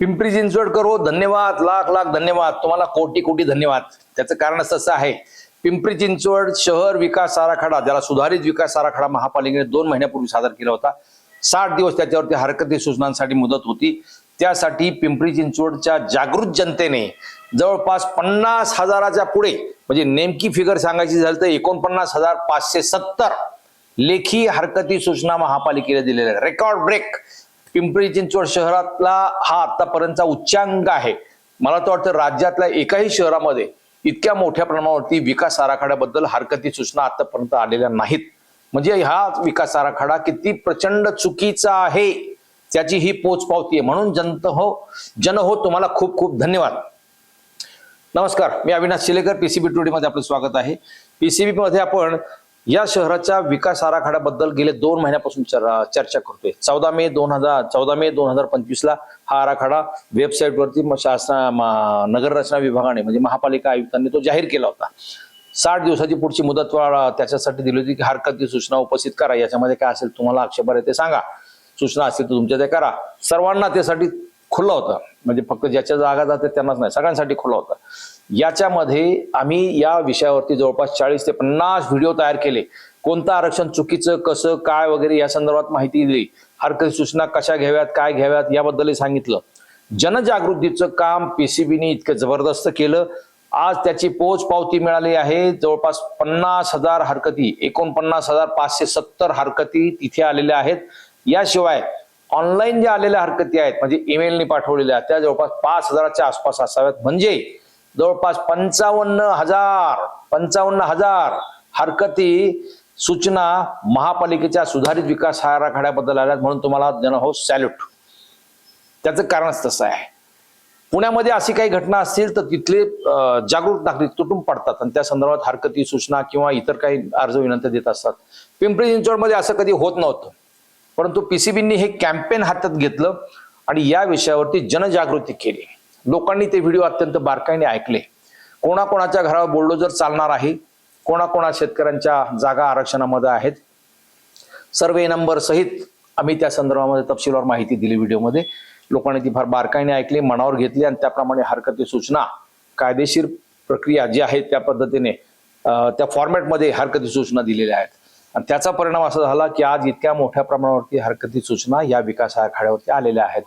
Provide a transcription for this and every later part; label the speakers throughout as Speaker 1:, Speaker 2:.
Speaker 1: पिंपरी चिंचवडकर हो धन्यवाद. लाख लाख धन्यवाद. तुम्हाला कोटी कोटी धन्यवाद. त्याचं कारण असं आहे. पिंपरी चिंचवड शहर विकास आराखडा ज्याला सुधारित विकास आराखडा महापालिकेने दोन महिन्यापूर्वी सादर केला होता. साठ दिवस त्याच्यावरती हरकती सूचनांसाठी मुदत होती. त्यासाठी पिंपरी चिंचवडच्या जागृत जनतेने जवळपास पन्नास हजाराच्या पुढे म्हणजे नेमकी फिगर सांगायची झाली तर एकोणपन्नास हजार पाचशे सत्तर लेखी हरकती सूचना महापालिकेला दिलेल्या रेकॉर्ड ब्रेक पिंपरी चिंचवड शहरातला हा आतापर्यंतचा उच्चांक आहे. मला तर वाटतं राज्यातल्या एकाही शहरामध्ये इतक्या मोठ्या प्रमाणावरती विकास आराखड्याबद्दल हरकती सूचना आतापर्यंत आलेल्या नाहीत. म्हणजे हा विकास आराखडा किती प्रचंड चुकीचा आहे त्याची ही पोचपावती आहे म्हणून जनत हो जन हो तुम्हाला खूप खूप धन्यवाद. नमस्कार मी अविनाश शिलेकर पीसीबी टुडे मध्ये आपलं स्वागत आहे. पीसीबी मध्ये आपण या शहराच्या विकास आराखड्याबद्दल गेले दोन महिन्यापासून चर- चर्चा करतोय. चौदा मे दोन हजार चौदा मे दोन हजार पंचवीस ला हा आराखडा वेबसाईटवरती म- शासन नगर रचना विभागाने म्हणजे महापालिका आयुक्तांनी तो जाहीर केला होता. साठ दिवसाची पुढची मुदत त्याच्यासाठी दिली होती की हरकती सूचना उपस्थित करा. याच्यामध्ये काय असेल तुम्हाला आक्षेप आहे ते सांगा. सूचना असेल तर तुमच्या ते करा. सर्वांना त्यासाठी खुलं होतं. म्हणजे फक्त ज्याच्या जागा जाते त्यांनाच नाही सगळ्यांसाठी खुलं होतं. याच्यामध्ये आम्ही या विषयावरती जवळपास चाळीस ते पन्नास व्हिडिओ तयार केले. कोणतं आरक्षण चुकीचं कसं काय वगैरे या संदर्भात माहिती दिली. हरकत सूचना कशा घ्याव्यात काय घ्याव्यात याबद्दलही सांगितलं. जनजागृतीचं काम पीसीबीने इतकं जबरदस्त केलं. आज त्याची पोच पावती मिळाली आहे. जवळपास पन्नास हजार हरकती एकोणपन्नास हजार पाचशे सत्तर हरकती तिथे आलेल्या आहेत. याशिवाय ऑनलाईन ज्या आलेल्या हरकती आहेत म्हणजे ईमेलने पाठवलेल्या त्या जवळपास पाच हजाराच्या आसपास असाव्यात. म्हणजे जवळपास पंचावन्न हजार पंचावन्न हजार हरकती सूचना महापालिकेच्या सुधारित विकास आराखड्याबद्दल आल्यात म्हणून तुम्हाला जनहो सॅल्यूट त्याचं कारणच तसं आहे. पुण्यामध्ये अशी काही घटना असतील तर तिथले जागरूक नागरिक तुटून पडतात आणि त्या संदर्भात हरकती सूचना किंवा इतर काही अर्ज विनंती देत असतात. पिंपरी चिंचवडमध्ये असं कधी होत नव्हतं. परंतु पीसीबींनी हे कॅम्पेन हातात घेतलं आणि या विषयावरती जनजागृती केली. लोकांनी ते व्हिडिओ अत्यंत बारकाईने ऐकले. कोणाकोणाच्या घरावर बुलडोजर चालणार आहे? कोणाकोणा शेतकऱ्यांच्या जागा आरक्षणामध्ये आहेत? सर्वे नंबर सहित आम्ही त्या संदर्भामध्ये तपशीलवार माहिती दिली व्हिडिओमध्ये. लोकांनी ती फार बारकाईने ऐकली मनावर घेतली आणि त्याप्रमाणे हरकती सूचना कायदेशीर प्रक्रिया जी आहे त्या पद्धतीने त्या फॉर्मॅटमध्ये हरकती सूचना दिलेल्या आहेत. आणि त्याचा परिणाम असा झाला की आज इतक्या मोठ्या प्रमाणावरती हरकती सूचना या विकास आराखड्यावरती आलेल्या आहेत.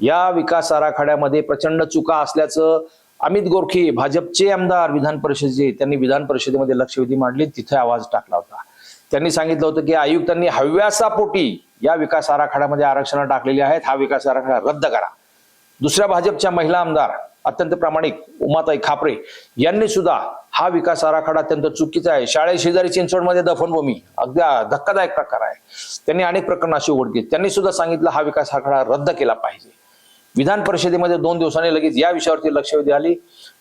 Speaker 1: या विकास आराखड्यामध्ये प्रचंड चुका असल्याचं अमित गोरखे भाजपचे आमदार विधान परिषदेचे त्यांनी विधान परिषदेमध्ये लक्षवेधी मांडली तिथे आवाज टाकला होता. त्यांनी सांगितलं होतं की आयुक्तांनी हव्यासापोटी या विकास आराखड्यामध्ये आरक्षण टाकलेली आहेत हा विकास आराखडा रद्द करा. दुसऱ्या भाजपच्या महिला आमदार अत्यंत प्रामाणिक उमाताई खापरे यांनी सुद्धा हा विकास आराखडा अत्यंत चुकीचा आहे. शाळे शेजारी चिंचवडमध्ये दफनभूमी अगदी धक्कादायक प्रकार आहे. त्यांनी अनेक प्रकरण अशी केली. त्यांनी सुद्धा सांगितलं हा विकास आराखडा रद्द केला पाहिजे. विधान परिषदेमध्ये दोन दिवसांनी लगेच या विषयावरती लक्ष वेधी आली.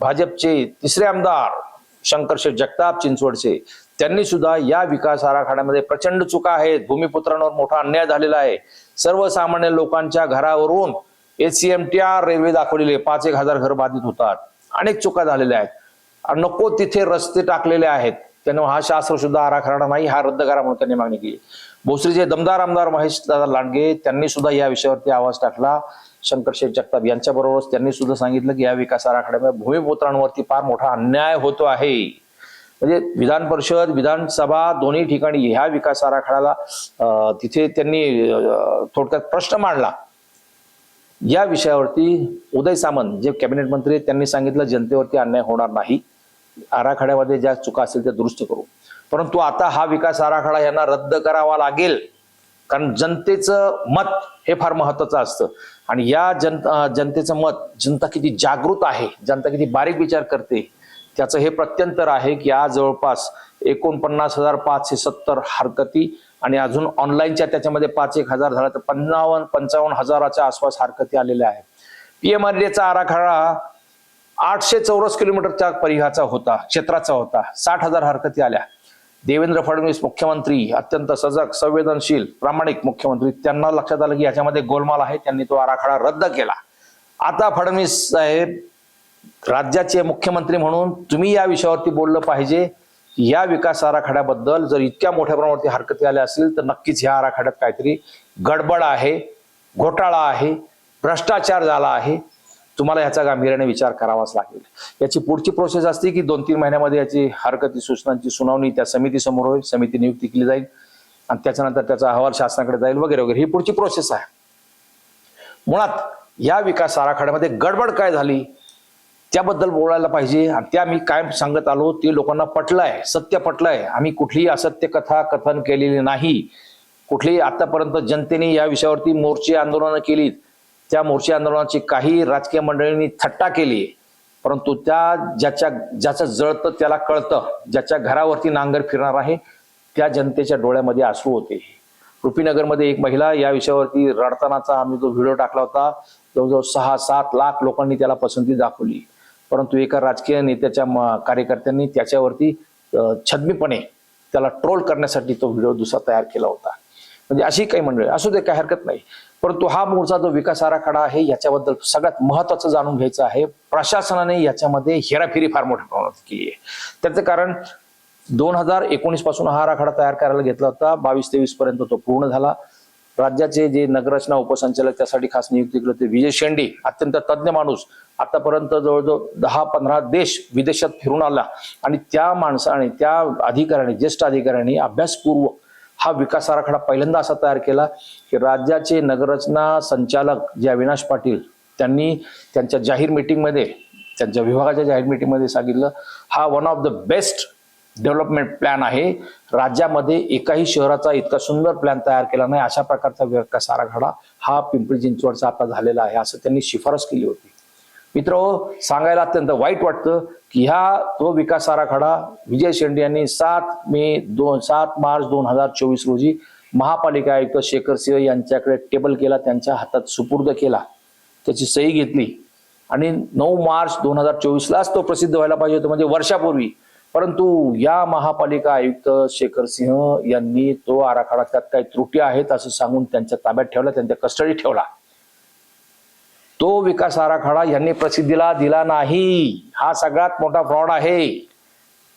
Speaker 1: भाजपचे तिसरे आमदार शंकरशेठ जगताप चिंचवडचे त्यांनी सुद्धा या विकास आराखड्यामध्ये प्रचंड चुका आहेत. भूमिपुत्रांवर मोठा अन्याय झालेला आहे. सर्वसामान्य लोकांच्या घरावरून एसीएमटीआर रेल्वे दाखवलेली आहे पाच एक हजार घर बाधित होतात. अनेक चुका झालेल्या आहेत. नको तिथे रस्ते टाकलेले आहेत. त्यांना हा शास्त्र सुद्धा आराखडा नाही हा रद्द करा म्हणून त्यांनी मागणी केली. भोसरीचे दमदार आमदार महेश दादा लांडगे त्यांनी सुद्धा या विषयावरती आवाज टाकला. शंकर शेठ जगताप यांच्याबरोबरच त्यांनी सुद्धा सांगितलं की या विकास आराखड्यामुळे भूमिपुत्रांवरती फार मोठा अन्याय होतो आहे. म्हणजे विधान परिषद विधानसभा दोन्ही ठिकाणी ह्या विकास आराखड्याला तिथे त्यांनी थोडक्यात प्रश्न मांडला. या विषयावरती उदय सामंत जे कॅबिनेट मंत्री आहेत त्यांनी सांगितलं जनतेवरती अन्याय होणार नाही. आराखड्यामध्ये ज्या चुका असतील त्या दुरुस्त करू. परंतु आता हा विकास आराखडा यांना रद्द करावा लागेल. कारण जनतेचं मत हे फार महत्वाचं असतं. आणि या जन जनतेचं मत जनता किती जागृत आहे जनता किती बारीक विचार करते त्याचं हे प्रत्यंतर आहे की आज जवळपास एकोणपन्नास हजार पाचशे सत्तर हरकती आणि अजून ऑनलाईनच्या त्याच्यामध्ये पाच एक हजार झाला तर पंचावन्न पंचावन्न हजाराच्या आसपास हरकती आलेल्या आहेत. पीएमआरडीचा आराखडा आठशे चौरस किलोमीटरच्या परिघाचा होता क्षेत्राचा होता. साठ हजार हरकती आल्या. देवेंद्र फडणवीस मुख्यमंत्री अत्यंत सजग संवेदनशील प्रामाणिक मुख्यमंत्री. त्यांना लक्षात आलं की याच्यामध्ये गोलमाल आहे. त्यांनी तो आराखडा रद्द केला. आता फडणवीस साहेब राज्याचे मुख्यमंत्री म्हणून तुम्ही या विषयावरती बोललं पाहिजे. या विकास आराखड्याबद्दल जर इतक्या मोठ्या प्रमाणावरती हरकती आल्या असतील तर नक्कीच ह्या आराखड्यात काहीतरी गडबड आहे घोटाळा आहे भ्रष्टाचार झाला आहे. तुम्हाला याचा गांभीर्याने विचार करावाच लागेल. याची पुढची प्रोसेस असते की दोन तीन महिन्यामध्ये याची हरकती सूचनांची सुनावणी त्या समितीसमोर होईल समिती नियुक्ती केली जाईल आणि त्याच्यानंतर त्याचा अहवाल शासनाकडे जाईल वगैरे वगैरे. ही पुढची प्रोसेस आहे. मुळात या विकास आराखड्यामध्ये गडबड काय झाली त्याबद्दल बोलायला पाहिजे आणि त्या मी काय सांगत आलो ते लोकांना पटलंय सत्य पटलंय. आम्ही कुठलीही असत्य कथा कथन केलेली नाही. कुठलीही आतापर्यंत जनतेने या विषयावरती मोर्चे आंदोलनं केलीत. त्या मोर्चे आंदोलनाची काही राजकीय मंडळींनी थट्टा केली परंतु त्या ज्याच्या ज्याचं जळतं त्याला कळतं ज्याच्या घरावरती नांगर फिरणार आहे त्या जनतेच्या डोळ्यामध्ये आसू होते. रुपीनगरमध्ये एक महिला या विषयावरती रडतानाचा आम्ही जो व्हिडिओ टाकला होता जवळजवळ सहा सात लाख लोकांनी त्याला पसंती दाखवली. परंतु एका राजकीय नेत्याच्या कार्यकर्त्यांनी त्याच्यावरती छद्मीपणे त्याला ट्रोल करण्यासाठी तो व्हिडिओ दुसरा तयार केला होता. म्हणजे अशी काही मंडळी असू दे काही हरकत नाही. परंतु हा मूळचा जो विकास आराखडा आहे याच्याबद्दल सगळ्यात महत्वाचं जाणून घ्यायचं आहे. प्रशासनाने याच्यामध्ये हेराफेरी फार मोठ्या प्रमाणात केली आहे. त्याचं कारण दोन हजार एकोणीसपासून हा आराखडा तयार करायला घेतला होता. बावीस तेवीस पर्यंत तो पूर्ण झाला. राज्याचे जे नगररचना उपसंचालक त्यासाठी खास नियुक्ती केली होती विजय शेंडे अत्यंत तज्ज्ञ माणूस. आतापर्यंत जवळजवळ दहा पंधरा देश विदेशात फिरून आला. आणि त्या माणसाने त्या अधिकाऱ्याने ज्येष्ठ अधिकाऱ्यांनी अभ्यासपूर्व हा विकास आराखडा पहिल्यांदा असा तयार केला की राज्याचे नगररचना संचालक जे अविनाश पाटील त्यांनी त्यांच्या जाहीर मीटिंगमध्ये त्यांच्या विभागाच्या जाहीर मीटिंगमध्ये सांगितलं हा one of the best development plan आहे. राज्यामध्ये एकाही शहराचा इतका सुंदर प्लॅन तयार केला नाही. अशा प्रकारचा विकास आराखडा हा पिंपरी चिंचवडचा आता झालेला आहे असं त्यांनी शिफारस केली होती. मित्र सांगायला अत्यंत वाईट वाटतं की ह्या तो विकास आराखडा विजय शेंडे यांनी सात मे दोन सात मार्च दोन हजार चोवीस रोजी महापालिका आयुक्त शेखर सिंह यांच्याकडे टेबल केला त्यांच्या हातात सुपूर्द केला. त्याची सही घेतली. आणि नऊ मार्च दोन हजार चोवीसलाच तो प्रसिद्ध व्हायला पाहिजे होता म्हणजे वर्षापूर्वी. परंतु या महापालिका आयुक्त शेखर सिंह यांनी तो आराखडा त्यात काही त्रुटी आहेत असं सांगून त्यांच्या ताब्यात ठेवला त्यांच्या कस्टडी ठेवला. तो विकास आराखडा यांनी प्रसिद्धीला दिला नाही. हा सगळ्यात मोठा फ्रॉड आहे.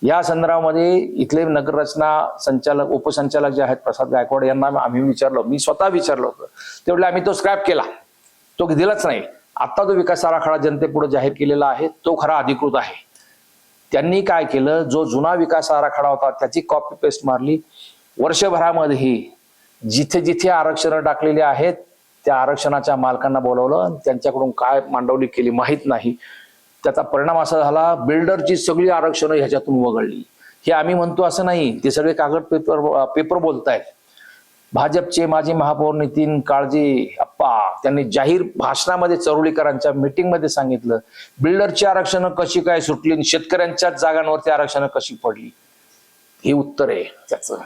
Speaker 1: या संदर्भामध्ये इथले नगररचना संचालक उपसंचालक जे आहेत प्रसाद गायकवाड यांना आम्ही विचारलो. मी स्वतः विचारलं होतं. तेवढे आम्ही तो स्क्रॅप केला. तो दिलाच नाही. आता जो विकास आराखडा जनतेपुढे जाहीर केलेला आहे. तो खरा अधिकृत आहे. त्यांनी काय केलं? जो जुना विकास आराखडा होता त्याची कॉपी पेस्ट मारली. वर्षभरामध्ये जिथे जिथे आरक्षणं टाकलेली आहेत त्या आरक्षणाच्या मालकांना बोलावलं आणि त्यांच्याकडून काय मांडवली केली माहीत नाही. त्याचा परिणाम असा झाला बिल्डरची सगळी आरक्षणं ह्याच्यातून वगळली. हे आम्ही म्हणतो असं नाही ते सगळे कागद पेपर पेपर बोलतायत. भाजपचे माजी महापौर नितीन काळजी अप्पा त्यांनी जाहीर भाषणामध्ये चरोलीकरांच्या मीटिंगमध्ये सांगितलं बिल्डरची आरक्षणं कशी काय सुटली आणि शेतकऱ्यांच्याच जागांवरती आरक्षणं कशी पडली? हे उत्तर आहे त्याचं.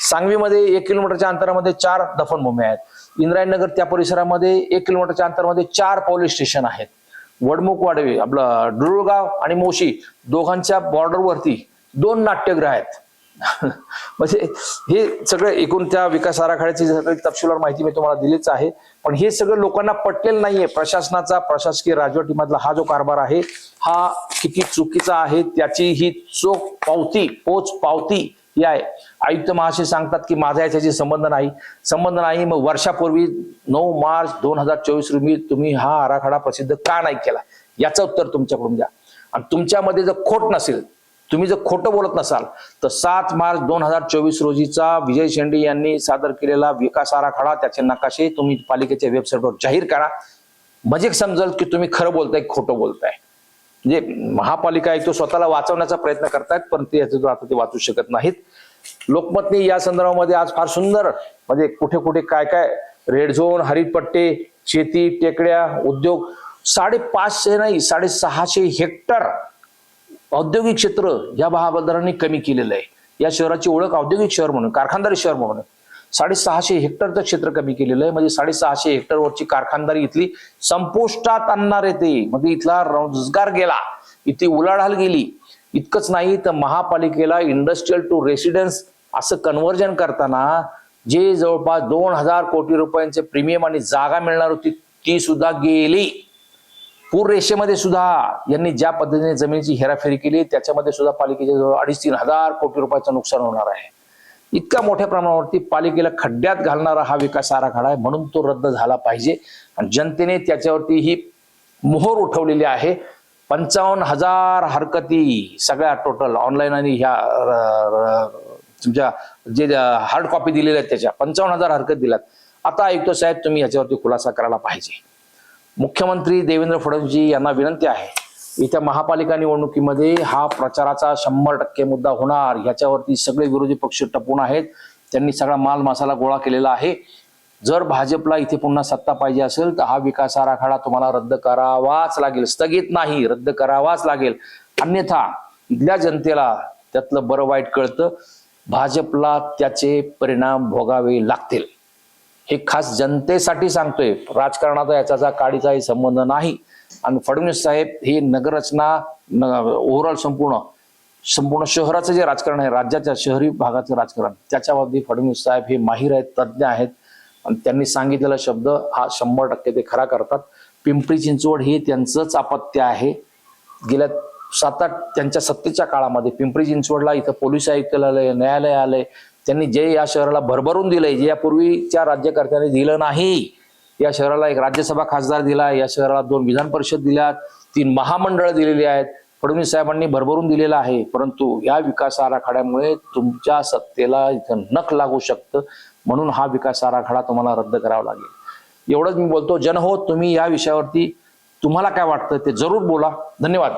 Speaker 1: सांगवीमध्ये एक किलोमीटरच्या अंतरामध्ये चार दफनभूमी आहेत. इंद्रायणनगर त्या परिसरामध्ये एक किलोमीटरच्या अंतरामध्ये चार पोलीस स्टेशन आहेत. वडमुख वाडवे आपलं डुरुळगाव आणि मोशी दोघांच्या बॉर्डरवरती दोन नाट्यगृह आहेत. म्हणजे हे सगळं एकूण त्या विकास आराखड्याची सगळी तपशीलवार माहिती मी तुम्हाला दिलीच आहे. पण हे सगळं लोकांना पटलेलं नाहीये. प्रशासनाचा प्रशासकीय राजवटीमधला हा जो कारभार आहे हा किती चुकीचा आहे त्याची ही चोख पावती पोच पावती ही आहे आयुक्त महाशय सांगतात की माझा याच्याशी संबंध नाही. संबंध नाही मग वर्षापूर्वी नऊ मार्च दोन हजार चोवीस रोजी तुम्ही हा आराखडा प्रसिद्ध का नाही केला? याचं उत्तर तुमच्याकडून द्या. आणि तुमच्यामध्ये जर खोट नसेल तुम्ही जर खोटं बोलत नसाल तर सात मार्च दोन हजार चोवीस रोजीचा विजय शेंडे यांनी सादर केलेला विकास आराखडा त्याचे नकाशे तुम्ही पालिकेच्या वेबसाईटवर जाहीर करा. म्हणजे समजेल की तुम्ही खरं बोलताय खोटं बोलताय. म्हणजे महापालिका आयुक्त स्वतःला वाचवण्याचा प्रयत्न करतायत पण ते याच्यातून आता ते वाचू शकत नाहीत. लोकमतने या संदर्भामध्ये आज फार सुंदर म्हणजे कुठे कुठे काय काय रेड झोन हरितपट्टे शेती टेकड्या उद्योग साडेपाचशे नाही साडेसहाशे हेक्टर औद्योगिक क्षेत्र या महाबंदरांनी कमी केलेलं आहे. या शहराची ओळख औद्योगिक शहर म्हणून कारखानदारी शहर म्हणून. साडेसहाशे हेक्टरचं क्षेत्र कमी केलेलं आहे. म्हणजे साडेसहाशे हेक्टरवरची कारखानदारी इथली संपुष्टात आणणार येते म्हणजे इथला रोजगार गेला. इथे उलाढाल गेली. इतकंच नाही तर महापालिकेला इंडस्ट्रीयल टू रेसिडेन्स असं कन्व्हर्जन करताना जे जवळपास दोन हजार कोटी रुपयांचे प्रीमियम आणि जागा मिळणार होती ती सुद्धा गेली. पूर रेषेमध्ये सुद्धा यांनी ज्या पद्धतीने जमिनीची हेराफेरी केली त्याच्यामध्ये सुद्धा पालिकेच्या जवळ अडीच तीन हजार कोटी रुपयाचं नुकसान होणार आहे. इतक्या मोठ्या प्रमाणावरती पालिकेला खड्ड्यात घालणारा हा विकास आराखडा आहे म्हणून तो रद्द झाला पाहिजे. आणि जनतेने त्याच्यावरती ही मोहर उठवलेली आहे. पंचावन्न हजार हरकती सगळ्या टोटल ऑनलाईन आणि ह्या र- तुमच्या जे हार्ड कॉपी दिलेल्या आहेत त्याच्या पंचावन्न हजार हरकत दिल्यात. आता आयुक्त साहेब तुम्ही याच्यावरती खुलासा करायला पाहिजे. मुख्यमंत्री देवेंद्र फडणवीस यांना विनंती आहे येत्या महापालिका निवडणुकीमध्ये हा प्रचाराचा शंभर टक्के मुद्दा होणार. ह्याच्यावरती सगळे विरोधी पक्ष टपून आहेत. त्यांनी सगळा माल मसाला गोळा केलेला आहे. जर भाजपला इथे पुन्हा सत्ता पाहिजे असेल तर हा विकास आराखडा तुम्हाला रद्द करावाच लागेल. स्थगित नाही रद्द करावाच लागेल. अन्यथा इथल्या जनतेला त्यातलं बरं वाईट कळतं. भाजपला त्याचे परिणाम भोगावे लागतील. हे खास जनतेसाठी सांगतोय. राजकारणाचा याचा काडीचाही संबंध नाही. आणि फडणवीस साहेब हे नगररचना ओव्हरऑल संपूर्ण संपूर्ण शहराचं जे राजकारण आहे राज्याच्या शहरी भागाचं राजकारण त्याच्या बाबतीत फडणवीस साहेब हे माहीर आहेत तज्ज्ञ आहेत. आणि त्यांनी सांगितलेला शब्द हा शंभर टक्के ते खरा करतात. पिंपरी चिंचवड हे त्यांचंच अपत्य आहे. गेल्या सात आठ त्यांच्या सत्तेच्या काळामध्ये पिंपरी चिंचवडला इथं पोलीस आयुक्तालय न्यायालय आलंय. त्यांनी जे या शहराला भरभरून दिलंय जे यापूर्वीच्या राज्यकर्त्याने दिलं नाही या शहराला एक राज्यसभा खासदार दिला या शहराला दोन विधान परिषद दिल्यात. तीन महामंडळ दिलेली आहेत. फडणवीस साहेबांनी भरभरून दिलेला आहे. परंतु या विकास आराखड्यामुळे तुमच्या सत्तेला इथं नख लागू शकतं. म्हणून हा विकास आराखडा तुम्हाला रद्द करावा लागेल. एवढंच मी बोलतो. जन हो तुम्ही या विषयावरती तुम्हाला काय वाटतं ते जरूर बोला. धन्यवाद.